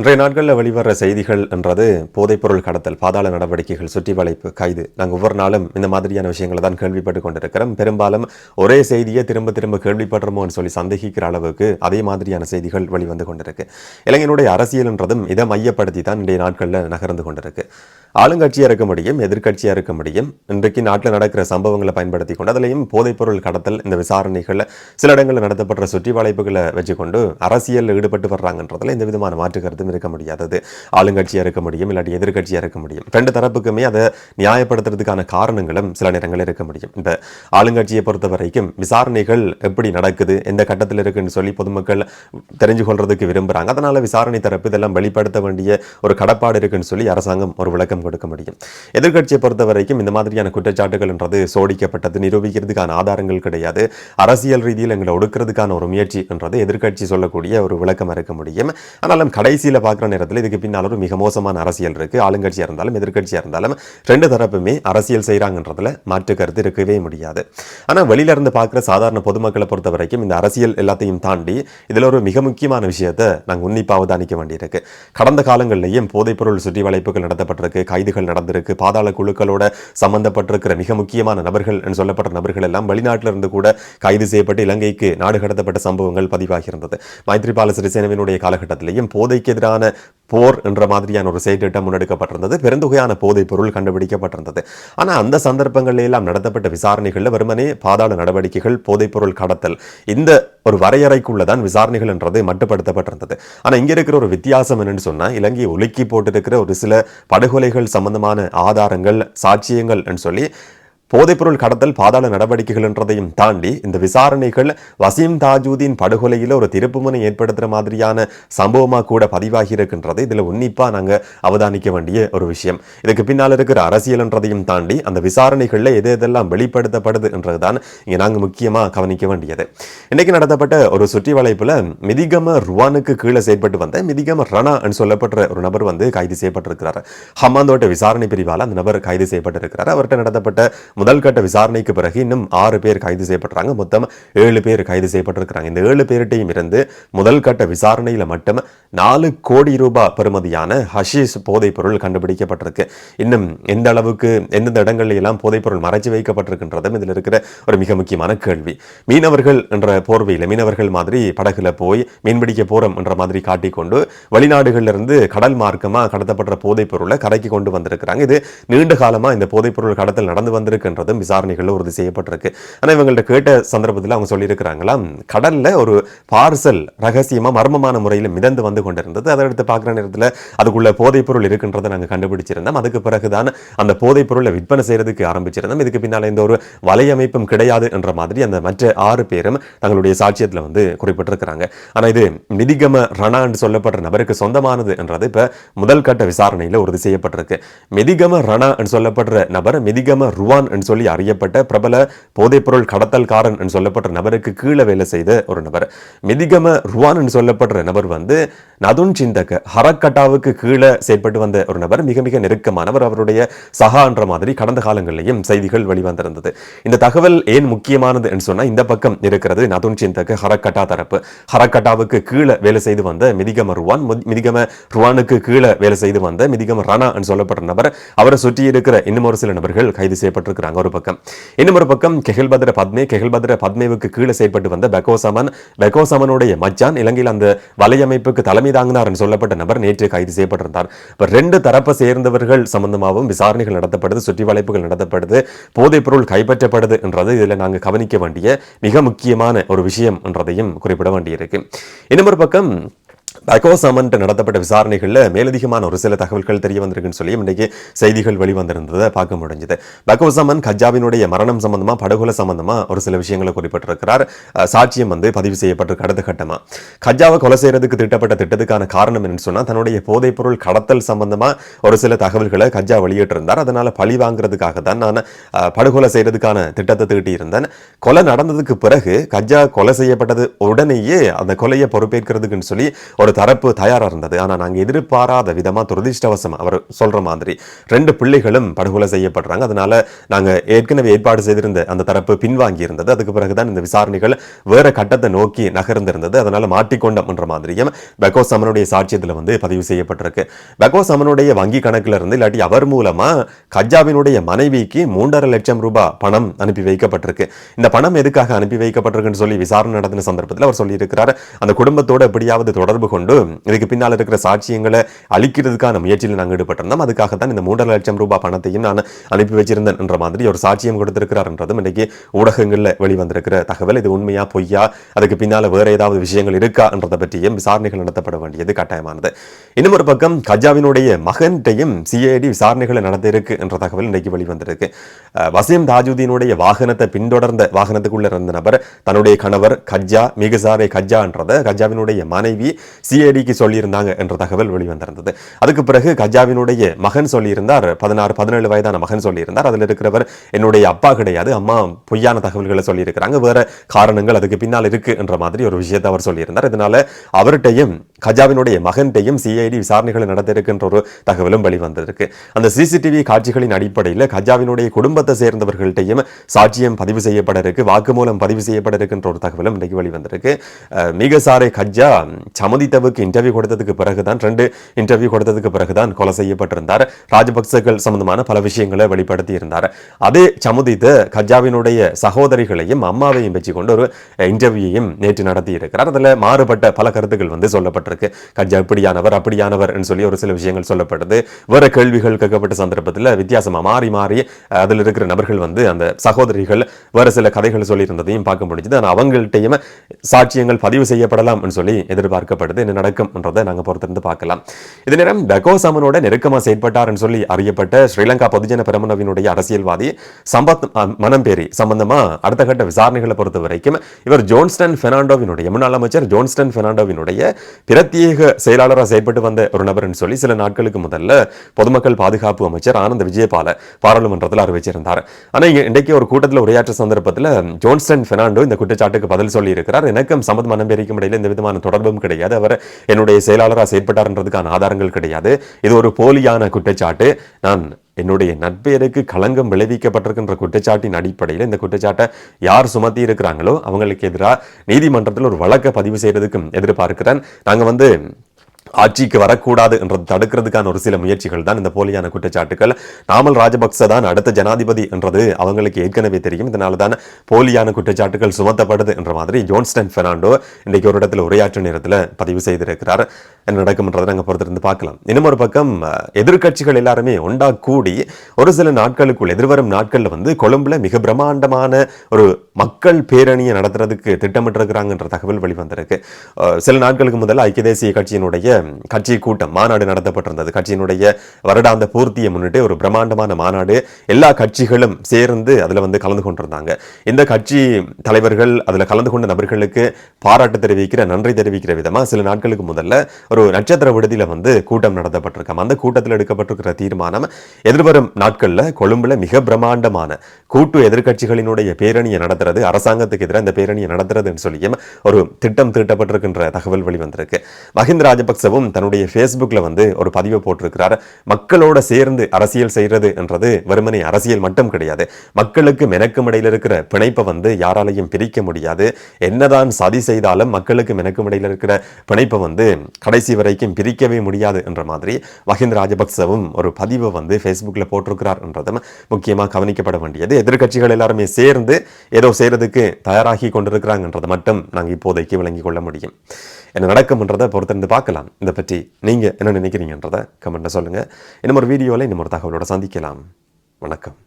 இன்றைய நாட்களில் வெளிவர செய்திகள் என்றது போதைப்பொருள் கடத்தல் பாதாள நடவடிக்கைகள் சுற்றி வளைப்பு கைது. நாங்கள் ஒவ்வொரு நாளும் இந்த மாதிரியான விஷயங்களை தான் கேள்விப்பட்டு கொண்டிருக்கிறோம். பெரும்பாலும் ஒரே செய்தியை திரும்ப திரும்ப கேள்விப்படுறோமோன்னு சொல்லி சந்தேகிக்கிற அளவுக்கு அதே மாதிரியான செய்திகள் வெளிவந்து கொண்டிருக்கு. இளைஞனுடைய அரசியல் என்றதும் இதை மையப்படுத்தி தான் இன்றைய நாட்களில் நகர்ந்து கொண்டிருக்கு. ஆளுங்கட்சியாக இருக்க முடியும் எதிர்க்கட்சியாக இருக்க முடியும். இன்றைக்கு நாட்டில் நடக்கிற சம்பவங்களை பயன்படுத்தி கொண்டு அதிலையும் போதைப்பொருள் கடத்தல் இந்த விசாரணைகளில் சில இடங்களில் நடத்தப்படுற சுற்றி வளைப்புகளை வச்சுக்கொண்டு அரசியலில் ஈடுபட்டு வர்றாங்கன்றதுல எந்த விதமான மாற்று கருத்தும் இருக்க முடியாதது. ஆளுங்கட்சியாக இருக்க முடியும் இல்லாட்டி எதிர்க்கட்சியாக இருக்க முடியும். ரெண்டு தரப்புக்குமே அதை நியாயப்படுத்துறதுக்கான காரணங்களும் சில நேரங்களில் இருக்க முடியும். இந்த ஆளுங்கட்சியை பொறுத்த வரைக்கும் விசாரணைகள் எப்படி நடக்குது எந்த கட்டத்தில் இருக்குன்னு சொல்லி பொதுமக்கள் தெரிஞ்சு கொள்றதுக்கு விரும்புகிறாங்க அதனால் விசாரணை தரப்பு இதெல்லாம் வெளிப்படுத்த வேண்டிய ஒரு கடப்பாடு இருக்குன்னு சொல்லி அரசாங்கம் ஒரு விளக்கம் கொடுக்க முடியும். எதிர்கட்சியை பொறுத்த வரைக்கும் இந்த மாதிரியான குற்றச்சாட்டுகள் என்றது சோடிக்கப்பட்டது நிரூபிக்கிறதுக்கான ஆதாரங்கள் கிடையாது. அரசியல் ரீதியில் எங்களை ஒடுக்கிறதுக்கான ஒரு முயற்சி என்றது எதிர்கட்சி சொல்லக்கூடிய ஒரு விளக்கம் இருக்க முடியும். ஆனாலும் கடைசியில் பார்க்குற நேரத்தில் இதுக்கு பின்னால் ஒரு மிக மோசமான அரசியல் இருக்குது ஆளுங்கட்சியாக இருந்தாலும் எதிர்கட்சியாக இருந்தாலும் ரெண்டு தரப்புமே அரசியல் செய்கிறாங்கன்றதுல மாற்று கருத்து இருக்கவே முடியாது. ஆனால் வெளியில இருந்து பார்க்குற சாதாரண பொதுமக்களை பொறுத்த வரைக்கும் இந்த அரசியல் எல்லாத்தையும் தாண்டி இதில் ஒரு மிக முக்கியமான விஷயத்தை நாங்கள் உன்னிப்பாக அவதானிக்க வேண்டியிருக்கு. கடந்த காலங்களிலேயும் போதைப்பொருள் சுற்றி வளைப்புகள் நடத்தப்பட்டிருக்கு. கைதுகள் நடந்திருக்கு. பாதாள குழுக்களோட சம்பந்தப்பட்டிருக்கிற மிக முக்கியமான நபர்கள் என்று சொல்லப்பட்ட நபர்கள் எல்லாம் வெளிநாட்டிலிருந்து கூட கைது செய்யப்பட்டு இலங்கைக்கு நாடு கடத்தப்பட்ட சம்பவங்கள் பதிவாகி இருந்தது மைத்ரிபால சிறிசேனவினுடைய காலகட்டத்திலேயும் போதைக்கு எதிரான போர் என்ற மாதிரியான ஒரு செயற்திட்டம் முன்னெடுக்கப்பட்டிருந்தது. பெருந்தொகையான போதைப் பொருள் கண்டுபிடிக்கப்பட்டிருந்தது. ஆனால் அந்த சந்தர்ப்பங்களில் எல்லாம் நடத்தப்பட்ட விசாரணைகளில் வெறுமனே பாதாள நடவடிக்கைகள் போதைப்பொருள் கடத்தல் இந்த ஒரு வரையறைக்குள்ள தான் விசாரணைகள் என்றது மட்டுப்படுத்தப்பட்டிருந்தது. ஆனால் இங்கே இருக்கிற ஒரு வித்தியாசம் என்னன்னு சொன்னால் இலங்கையை ஒலுக்கி போட்டிருக்கிற ஒரு சில படுகொலைகள் சம்பந்தமான ஆதாரங்கள் சாட்சியங்கள் சொல்லி போதைப்பொருள் கடத்தல் பாதாள நடவடிக்கைகள் என்றதையும் தாண்டி இந்த விசாரணைகள் வசீம் தாஜூதீன் படுகொலையில் ஒரு திருப்புமுனை ஏற்படுத்துகிற மாதிரியான சம்பவமாக கூட பதிவாகி இருக்கின்றது. இதில் உன்னிப்பாக நாங்கள் அவதானிக்க வேண்டிய ஒரு விஷயம். இதுக்கு பின்னால் இருக்கிற அரசியல்ன்றதையும் தாண்டி அந்த விசாரணைகளில் எது எதெல்லாம் வெளிப்படுத்தப்படுது என்றதுதான் இங்கே நாங்கள் முக்கியமாக கவனிக்க வேண்டியது. இன்னைக்கு நடத்தப்பட்ட ஒரு சுற்றி வளைப்பில் மிதிகம ருவானுக்கு கீழே செயற்பட்டு வந்த மிதிகம ரணா என்று சொல்லப்பட்ட ஒரு நபர் வந்து கைது செய்யப்பட்டிருக்கிறார். ஹம்மாந்தோட்ட விசாரணை பிரிவால் அந்த நபர் கைது செய்யப்பட்டிருக்கிறார். அவர்கிட்ட நடத்தப்பட்ட முதல் கட்ட விசாரணைக்கு பிறகு இன்னும் ஆறு பேர் கைது செய்யப்படுறாங்க மொத்தம் ஏழு பேர் கைது செய்யப்பட்டிருக்கிறாங்க. இந்த ஏழு பேர்கிட்டையும் இருந்து முதல் கட்ட விசாரணையில் மட்டும் நாலு கோடி ரூபாய் பெறுமதியான ஹஷீஸ் போதைப் பொருள் கண்டுபிடிக்கப்பட்டிருக்கு. இன்னும் எந்த அளவுக்கு எந்தெந்த இடங்கள்ல எல்லாம் போதைப் பொருள் மறைச்சு வைக்கப்பட்டிருக்கின்றதும் இதில் இருக்கிற ஒரு மிக முக்கியமான கேள்வி. மீனவர்கள் என்ற போர்வையில் மீனவர்கள் மாதிரி படகுல போய் மீன்பிடிக்க போறோம் என்ற மாதிரி காட்டிக்கொண்டு வெளிநாடுகளிலிருந்து கடல் மார்க்கமாக கடத்தப்பட்ட போதைப் பொருளை கரைக்கு கொண்டு வந்திருக்கிறாங்க. இது நீண்ட காலமாக இந்த போதைப் பொருள் கடத்தல் நடந்து வந்திருக்குன்றதும் விசாரணைகளில் உறுதி செய்யப்பட்டிருக்கு. ஆனால் இவங்கள்ட்ட கேட்ட சந்தர்ப்பத்தில் அவங்க சொல்லியிருக்கிறாங்களா கடலில் ஒரு பார்சல் ரகசியமாக மர்மமான முறையில் மிதந்து வந்து கொண்டிருந்தது. அதை எடுத்து பார்க்குற நேரத்தில் அதுக்குள்ளே போதைப் பொருள் இருக்கின்றதை நாங்கள் கண்டுபிடிச்சிருந்தோம். அதுக்கு பிறகு தான் அந்த போதைப் பொருளை விற்பனை செய்கிறதுக்கு ஆரம்பிச்சிருந்தோம். இதுக்கு பின்னால் இந்த ஒரு வலையமைப்பும் கிடையாது என்ற மாதிரி அந்த மற்ற ஆறு பேரும் தங்களுடைய சாட்சியத்தில் வந்து குறிப்பிட்டிருக்கிறாங்க. ஆனால் இது நிதிகம ரணான்னு சொல்லப்படுற நபருக்கு சொந்தமானது என்றது இப்போ முதல் கட்ட விசாரணையில் உறுதி செய்யப்பட்டிருக்கு. மெதிகம ரணா என்று சொல்லப்படுற நபர் மெதிகம ருவான் என்று சொல்லி அறியப்பட்ட பிரபல போதைப்பொருள் கடத்தல்காரன் என்று சொல்லப்பட்ட நபருக்கு கீழே வேலை செய்த ஒரு நபர். மிதிகம ருவான் என்று சொல்லப்படுற நபர் வந்து நதுன் சிந்தக ஹரக்கட்டாவுக்கு கீழே செயற்பட்டு வந்த ஒரு நபர் மிக மிக நெருக்கமானவர். அவருடைய சகா என்ற மாதிரி கடந்த காலங்களிலேயும் செய்திகள் வெளிவந்திருந்தது. இந்த தகவல் ஏன் முக்கியமானது என்று சொன்னால் இந்த பக்கம் இருக்கிறது நதுன் சிந்தக ஹரக்கட்டா தரப்பு. ஹரக்கட்டாவுக்கு கீழே வேலை செய்து வந்த மிதிகம ருவான் மிதிகம ருவானுக்கு கீழே வேலை செய்து வந்த மிதிகம ரணா என்று சொல்லப்பட்ட நபர் அவரை சுற்றி இருக்கிற இன்னும் ஒரு சில நபர்கள் கைது செய்யப்பட்டிருக்கிறாங்க ஒரு பக்கம். இன்னும் ஒரு பக்கம் கெகில்பத்ர பத்மே கெகில்பத்ர பத்மேவுக்கு கீழே செயல்பட்டு வந்த பெகோசமன் பெகோசமனுடைய மச்சான் இலங்கையில் அந்த வலையமைப்புக்கு தலைமை தாங்கினார் சொல்லப்பட்ட நபர் நேற்று கைது செய்யப்பட்டிருந்தார். இப்போ ரெண்டு தரப்பை சேர்ந்தவர்கள் சம்பந்தமாகவும் விசாரணைகள் நடத்தப்படுது சுற்றி வளைப்புகள் நடத்தப்படுது போதைப் பொருள் கைப்பற்றப்படுது என்றது இதில் நாங்கள் கவனிக்க வேண்டிய மிக முக்கியமான ஒரு விஷயம் என்றதையும் குறிப்பிட வேண்டியிருக்கு. இன்னும் ஒரு பக்கம் பகோசமன்ட்டு நடத்தப்பட்ட விசாரணைகளில் மேலதிகமான ஒரு சில தகவல்கள் தெரிய வந்திருக்குன்னு சொல்லி இன்றைக்கு செய்திகள் வெளிவந்திருந்ததை பார்க்க முடிஞ்சது. பகோசமன் கஜாவினுடைய மரணம் சம்பந்தமாக படுகொலை சம்பந்தமாக ஒரு சில விஷயங்களை குறிப்பிட்டிருக்கிறார். சாட்சியம் வந்து பதிவு செய்யப்பட்டிருக்கு அடுத்த கட்டமாக கஜாவை கொலை செய்யறதுக்கு திட்டப்பட்ட திட்டத்துக்கான காரணம் என்னன்னு சொன்னால் தன்னுடைய போதைப் பொருள் கடத்தல் சம்பந்தமாக ஒரு சில தகவல்களை கஜா வெளியிட்டிருந்தார். அதனால் பழி வாங்குறதுக்காக தான் நான் படுகொலை செய்கிறதுக்கான திட்டத்தை தீட்டி இருந்தேன் கொலை நடந்ததுக்கு பிறகு கஜா கொலை செய்யப்பட்டது உடனேயே அந்த கொலையை பொறுப்பேற்கிறதுக்குன்னு சொல்லி ஒரு ஒரு தரப்பு தயாராக இருந்தது. ஆனால் நாங்கள் எதிர்பாராத விதமாக துரதிர்ஷ்டவசம் அவர் சொல்கிற மாதிரி ரெண்டு பிள்ளைகளும் படுகொலை செய்யப்படுறாங்க. அதனால் நாங்கள் ஏற்கனவே ஏற்பாடு செய்திருந்த அந்த தரப்பு பின்வாங்கி இருந்தது அதுக்கு பிறகு தான் இந்த விசாரணைகள் வேறு கட்டத்தை நோக்கி நகர்ந்திருந்தது. அதனால் மாட்டிக்கொண்டோம் என்ற மாதிரியும் பெகோ சமனுடைய சாட்சியத்தில் வந்து பதிவு செய்யப்பட்டிருக்கு. பெகோ சமனுடைய வங்கி கணக்கில் இருந்து இல்லாட்டி அவர் மூலமாக கஜாவினுடைய மனைவிக்கு மூன்றரை லட்சம் ரூபாய் பணம் அனுப்பி வைக்கப்பட்டிருக்கு. இந்த பணம் எதுக்காக அனுப்பி வைக்கப்பட்டிருக்குன்னு சொல்லி விசாரணை நடத்தின சந்தர்ப்பத்தில் அவர் சொல்லியிருக்கிறார். அந்த குடும்பத்தோடு எப்படியாவது தொடர்பு கொண்டு கொண்டு இதுக்கு பின்னால் இருக்கிற சாட்சியங்களை அழிக்கிறதுக்கான முயற்சியில் நாங்கள் ஈடுபட்டிருந்தோம். அதுக்காக தான் இந்த மூன்றரை லட்சம் ரூபாய் பணத்தையும் நான் அனுப்பி வச்சிருந்தேன் என்ற மாதிரி ஒரு சாட்சியம் கொடுத்திருக்கிறார் என்றதும் இன்றைக்கு ஊடகங்களில் வெளிவந்திருக்கிற தகவல். இது உண்மையா பொய்யா அதுக்கு பின்னால் வேற ஏதாவது விஷயங்கள் இருக்கா என்றதை பற்றியும் விசாரணைகள் நடத்தப்பட வேண்டியது கட்டாயமானது. இன்னும் ஒரு பக்கம் கஜாவினுடைய மகன்கிட்டையும் சிஐடி விசாரணைகளை நடத்திருக்கு என்ற தகவல் இன்றைக்கு வெளிவந்திருக்கு. வசீம் தாஜுதீனுடைய வாகனத்தை பின்தொடர்ந்த வாகனத்துக்குள்ள இருந்த நபர் தன்னுடைய கணவர் கஜா மிகசாரே கஜ்ஜான்றத கஜாவினுடைய மனைவி சிஐடிக்கு சொல்லியிருந்தாங்க என்ற தகவல் வெளிவந்திருந்தது. அதுக்கு பிறகு கஜாவினுடைய மகன் சொல்லியிருந்தார். பதினாறு பதினேழு வயதான மகன் சொல்லியிருந்தார். அதில் இருக்கிறவர் என்னுடைய அப்பா கிடையாது. அம்மா பொய்யான தகவல்களை சொல்லியிருக்கிறாங்க. வேற காரணங்கள் அதுக்கு பின்னால் இருக்கு என்ற மாதிரி ஒரு விஷயத்தை அவர் சொல்லியிருந்தார். இதனால அவர்கிட்டையும் கஜாவினுடைய மகன்கிட்டையும் சிஐடி விசாரணைகளை நடத்திருக்கின்ற ஒரு தகவலும் வெளிவந்திருக்கு. அந்த சிசிடிவி காட்சிகளின் அடிப்படையில் கஜாவினுடைய குடும்பத்தை சேர்ந்தவர்கள்ட்டையும் சாட்சியம் பதிவு செய்யப்பட இருக்கு வாக்குமூலம் பதிவு செய்யப்பட இருக்கின்ற ஒரு தகவலும் இன்றைக்கு வெளிவந்திருக்கு. மிகசாரை கஜா சமதித்தவுக்கு இன்டர்வியூ கொடுத்ததுக்கு பிறகுதான் ரெண்டு இன்டர்வியூ கொடுத்ததுக்கு பிறகுதான் கொலை செய்யப்பட்டிருந்தார். ராஜபக்சர்கள் சம்பந்தமான பல விஷயங்களை வெளிப்படுத்தி இருந்தார் அதே சமுதித்த கஜாவினுடைய சகோதரிகளையும் அம்மாவையும் வச்சு கொண்டு ஒரு இன்டர்வியூயையும் நேற்று நடத்தி இருக்கிறார் அதில் மாறுபட்ட பல கருத்துக்கள் வந்து சொல்லப்பட்டிருக்கு. கஜா இப்படியானவர் அப்படியானவர் சொல்லி ஒரு சில விஷயங்கள் சொல்லப்பட்டது வேற கேள்விகள் கேட்கப்பட்ட சந்தர்ப்பத்தில் வித்தியாசமாக மாறி மாறி அதில் இருக்கிற நபர்கள் வந்து அந்த சகோதரிகள் வேறு சில கதைகள் சொல்லியிருந்ததையும் பார்க்க முடிஞ்சது. ஆனால் அவங்கள்ட்டையுமே சாட்சியங்கள் பதிவு செய்யப்படலாம் சொல்லி எதிர்பார்க்கப்படுது. என்ன நடக்கும்ன்றதை நாங்கள் பொறுத்திருந்து பார்க்கலாம். இதே நேரம் பெகோசாமனோட நெருக்கமாக செயற்பட்டார் சொல்லி அறியப்பட்ட ஸ்ரீலங்கா பொதுஜன பெரமுனவினுடைய அரசியல்வாதி சம்பத் அஹ், மனம்பேரி சம்பந்தமாக அடுத்த கட்ட விசாரணைகளை பொறுத்த வரைக்கும் இவர் ஜோன்ஸ்டன் பெர்னாண்டோவினுடைய முன்னாள் அமைச்சர் ஜோன்ஸ்டன் பெர்னாண்டோவினுடைய பிரத்யேக செயலாளராக செயல்பட்டு வந்த ஒரு நபர்னு சொல்லி சில நாட்களுக்கு முதல்ல பொதுமக்கள் பாதுகாப்பு அமைச்சர் ஆனந்த விஜயபால பாராளுமன்றத்தில் அறிவிச்சிருந்தார். ஆனா இன்றைக்கு ஒரு கூட்டத்தில் உரையாற்ற சந்தர்ப்பத்தில் ஜோன்ஸ்டன் பெர்னாண்டோ இந்த குற்றச்சாட்டுக்கு பதில் சொல்லி இருக்கிறார் எனக்கும் சமத் மனம்பேரிக்கும் இடையில எந்த விதமான தொடர்பும் கிடையாது. அவர் என்னுடைய செயலாளராக செயல்பட்டார்ன்றதுக்கான ஆதாரங்கள் கிடையாது. இது ஒரு போலியான குற்றச்சாட்டு. நான் என்னுடைய நட்பெயருக்கு களங்கம் விளைவிக்கப்பட்டிருக்கின்ற குற்றச்சாட்டின் அடிப்படையில் இந்த குற்றச்சாட்டை யார் சுமத்தி இருக்கிறாங்களோ அவங்களுக்கு எதிராக நீதிமன்றத்தில் ஒரு வழக்கை பதிவு செய்யறதுக்கும் எதிர்பார்க்கிறேன். நாங்கள் வந்து ஆட்சிக்கு வரக்கூடாது என்றது தடுக்கிறதுக்கான ஒரு சில முயற்சிகள் தான் இந்த போலியான குற்றச்சாட்டுகள். நாமல் ராஜபக்ச தான் அடுத்த ஜனாதிபதி என்றது அவங்களுக்கு ஏற்கனவே தெரியும். இதனால தான் போலியான குற்றச்சாட்டுகள் சுமத்தப்படுது என்ற மாதிரி ஜோன்ஸ்டன் பெர்னாண்டோ இன்றைக்கு ஒரு இடத்துல உரையாற்ற நேரத்தில் பதிவு செய்திருக்கிறார். என்ன நடக்கும்ன்றதை நாங்கள் பொறுத்திருந்து பார்க்கலாம். இன்னும் ஒரு பக்கம் எதிர்கட்சிகள் எதிர்க்கட்சிகள் எல்லாருமே ஒண்டா கூடி ஒரு சில நாட்களுக்குள் எதிர்வரும் நாட்களில் வந்து கொழும்புல மிக பிரம்மாண்டமான ஒரு மக்கள் பேரணியை நடத்துறதுக்கு திட்டமிட்டிருக்கிறாங்கன்ற தகவல் வெளிவந்திருக்கு. சில நாட்களுக்கு முதல்ல ஐக்கிய தேசிய கட்சியினுடைய கட்சி கூட்டம் மாநாடு நடத்தப்பட்டிருந்தது. கட்சியினுடைய வருடாந்த பூர்த்தியை முன்னிட்டு ஒரு பிரம்மாண்டமான மாநாடு எல்லா கட்சிகளும் சேர்ந்து அதுல வந்து கலந்து கொண்டிருந்தாங்க. இந்த கட்சி தலைவர்கள் அதுல கலந்து கொண்ட நபர்களுக்கு பாராட்டு தெரிவிக்கிற நன்றி தெரிவிக்கிற விதமாக சில நாட்களுக்கு முதல்ல ஒரு நட்சத்திர விடுதியில் வந்து கூட்டம் நடத்தப்பட்டிருக்காம. அந்த கூட்டத்தில் எடுக்கப்பட்டிருக்கிற தீர்மானம் எதிர்வரும் நாட்களில் கொழும்புல மிக பிரமாண்டமான கூட்டு எதிர்கட்சிகளினுடைய பேரணியை நடத்துறது அரசாங்கத்துக்கு எதிராக இந்த பேரணியை நடத்துறதுன்னு சொல்லியும் ஒரு திட்டம் தீட்டப்பட்டிருக்கின்ற தகவல் வெளிவந்திருக்கு மஹிந்த ராஜபக்சவும் தன்னுடைய ஃபேஸ்புக்கில் வந்து ஒரு பதிவை போட்டிருக்கிறார். மக்களோட சேர்ந்து அரசியல் செய்யறது என்றது வெறுமனே அரசியல் மட்டும் கிடையாது. மக்களுக்கு மெனக்கும் இடையில் இருக்கிற பிணைப்பை வந்து யாராலையும் பிரிக்க முடியாது. என்னதான் சதி செய்தாலும் மக்களுக்கு மெனக்கும் இடையில் இருக்கிற பிணைப்பை வந்து கடை கடைசி வரைக்கும் பிரிக்கவே முடியாது என்ற மாதிரி மஹிந்த ராஜபக்சவும் ஒரு பதிவை வந்து ஃபேஸ்புக்கில் போட்டிருக்கிறார் என்றதும் முக்கியமாக கவனிக்கப்பட வேண்டியது. எதிர்க்கட்சிகள் எல்லாருமே சேர்ந்து ஏதோ செய்யறதுக்கு தயாராகி கொண்டிருக்கிறாங்கன்றதை மட்டும் நாங்கள் இப்போதைக்கு விளங்கி கொள்ள முடியும். என்ன நடக்கும்ன்றதை பொறுத்திருந்து பார்க்கலாம். இதை பற்றி நீங்கள் என்ன நினைக்கிறீங்கன்றதை கமெண்ட்டில் சொல்லுங்கள் இன்னும் ஒரு வீடியோவில் இன்னும் ஒரு தகவலோட சந்திக்கலாம். வணக்கம்.